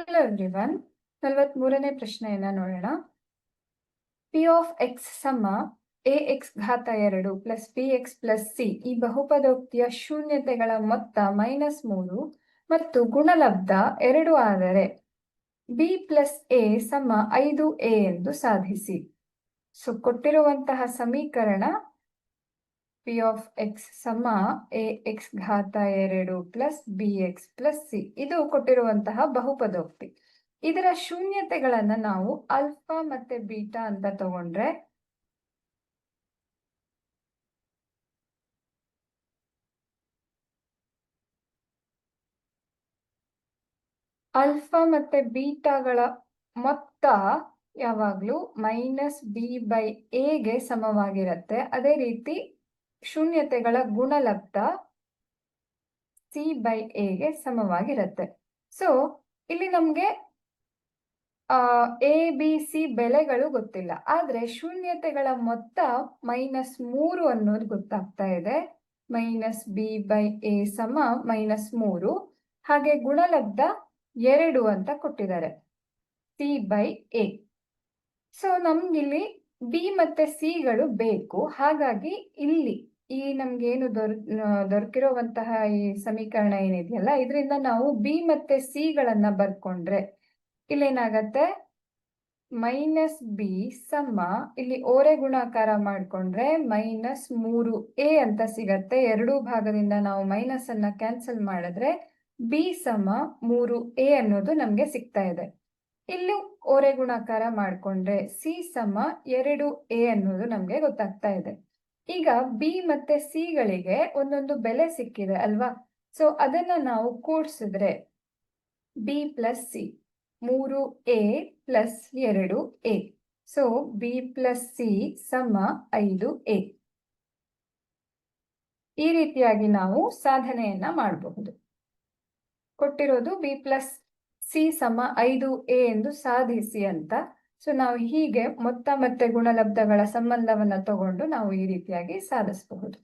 Hello everyone ನಲವತ್ಮೂರನೇ ಪ್ರಶ್ನೆಯನ್ನ ನೋಡೋಣ. ಪಿ ಆಫ್ ಎಕ್ಸ್ ಸಮ ಎ ಎಕ್ಸ್ ಘಾತ ಎರಡು plus P X plus C ಈ ಬಹುಪದೋಕ್ತಿಯ ಶೂನ್ಯತೆಗಳ ಮೊತ್ತ ಮೈನಸ್ ಮೂರು ಮತ್ತು ಗುಣಲಬ್ಧ ಎರಡು ಆದರೆ ಬಿ ಪ್ಲಸ್ ಎ ಸಮ ಐದು ಎ ಎಂದು ಸಾಧಿಸಿ. ಸೊ ಕೊಟ್ಟಿರುವಂತಹ ಸಮೀಕರಣ ಪಿ ಆಫ್ ಎಕ್ಸ್ ಸಮ ಎ ಎಕ್ಸ್ ಘಾತ ಎರಡು plus B X plus C ಇದು ಕೊಟ್ಟಿರುವಂತಹ ಬಹುಪದೋಕ್ತಿ. ಇದರ ಶೂನ್ಯತೆಗಳನ್ನ ನಾವು ಅಲ್ಫಾ ಮತ್ತೆ ಬೀಟಾ ಅಂತ ತಗೊಂಡ್ರೆ ಅಲ್ಫಾ ಮತ್ತೆ ಬೀಟಾಗಳ ಮೊತ್ತ ಯಾವಾಗ್ಲೂ ಮೈನಸ್ ಬಿ ಬೈ ಎಗೆ ಸಮವಾಗಿರುತ್ತೆ. ಅದೇ ರೀತಿ ಶೂನ್ಯತೆಗಳ ಗುಣಲಬ್ಧ ಸಿ ಬೈ ಎಗೆ ಸಮವಾಗಿರುತ್ತೆ. ಸೊ ಇಲ್ಲಿ ನಮ್ಗೆ ಎ ಬಿ ಸಿ ಬೆಲೆಗಳು ಗೊತ್ತಿಲ್ಲ. ಆದ್ರೆ ಶೂನ್ಯತೆಗಳ ಮೊತ್ತ ಮೈನಸ್ ಮೂರು ಅನ್ನೋದು ಗೊತ್ತಾಗ್ತಾ ಇದೆ. ಮೈನಸ್ ಬಿ ಬೈ ಎ ಸಮ ಮೈನಸ್ ಮೂರು. ಹಾಗೆ ಗುಣಲಬ್ಧ ಎರಡು ಅಂತ ಕೊಟ್ಟಿದ್ದಾರೆ. ಸಿ ಬೈ ಎ ಸೊ ನಮ್ಗಿಲ್ಲಿ ಬಿ ಮತ್ತೆ ಸಿಗಳು ಬೇಕು. ಹಾಗಾಗಿ ಇಲ್ಲಿ ಈ ನಮ್ಗೆ ಏನು ದೊರ್ ದೊರಕಿರುವಂತಹ ಈ ಸಮೀಕರಣ ಏನಿದೆಯಲ್ಲ, ಇದರಿಂದ ನಾವು ಬಿ ಮತ್ತೆ ಸಿ ಗಳನ್ನ ಬರ್ಕೊಂಡ್ರೆ ಇಲ್ಲೇನಾಗತ್ತೆ? ಮೈನಸ್ ಬಿ ಸಮ ಇಲ್ಲಿ ಓರೆ ಗುಣಾಕಾರ ಮಾಡ್ಕೊಂಡ್ರೆ ಮೈನಸ್ ಮೂರು ಎ ಅಂತ ಸಿಗತ್ತೆ. ಎರಡೂ ಭಾಗದಿಂದ ನಾವು ಮೈನಸ್ ಅನ್ನ ಕ್ಯಾನ್ಸಲ್ ಮಾಡಿದ್ರೆ ಬಿ ಸಮ ಮೂರು ಎ ಅನ್ನೋದು ನಮ್ಗೆ ಸಿಗ್ತಾ ಇದೆ. ಇಲ್ಲಿ ಓರೆ ಗುಣಾಕಾರ ಮಾಡ್ಕೊಂಡ್ರೆ ಸಿ ಸಮ ಎರಡು ಎ ಅನ್ನೋದು ನಮ್ಗೆ ಗೊತ್ತಾಗ್ತಾ ಇದೆ. ಈಗ ಬಿ ಮತ್ತೆ ಸಿಗಳಿಗೆ ಒಂದೊಂದು ಬೆಲೆ ಸಿಕ್ಕಿದೆ ಅಲ್ವಾ? ಸೊ ಅದನ್ನ ನಾವು ಕೂಡಿಸಿದ್ರೆ ಬಿ ಪ್ಲಸ್ ಸಿ ಮೂರು ಎ ಪ್ಲಸ್ ಎರಡು A so B plus C ಸಮ ಐದು ಎ ಈ ರೀತಿಯಾಗಿ ನಾವು ಸಾಧನೆಯನ್ನ ಮಾಡಬಹುದು. ಕೊಟ್ಟಿರೋದು ಬಿ ಪ್ಲಸ್ ಸಿ ಸಮ ಐದು ಎ ಎಂದು ಸಾಧಿಸಿ ಅಂತ ಸೊ ನಾವು ಹೀಗೆ ಮೊತ್ತ ಮತ್ತೆ ಗುಣಲಬ್ಧಗಳ ಸಂಬಂಧವನ್ನ ತಗೊಂಡು ನಾವು ಈ ರೀತಿಯಾಗಿ ಸಾಧಿಸಬಹುದು.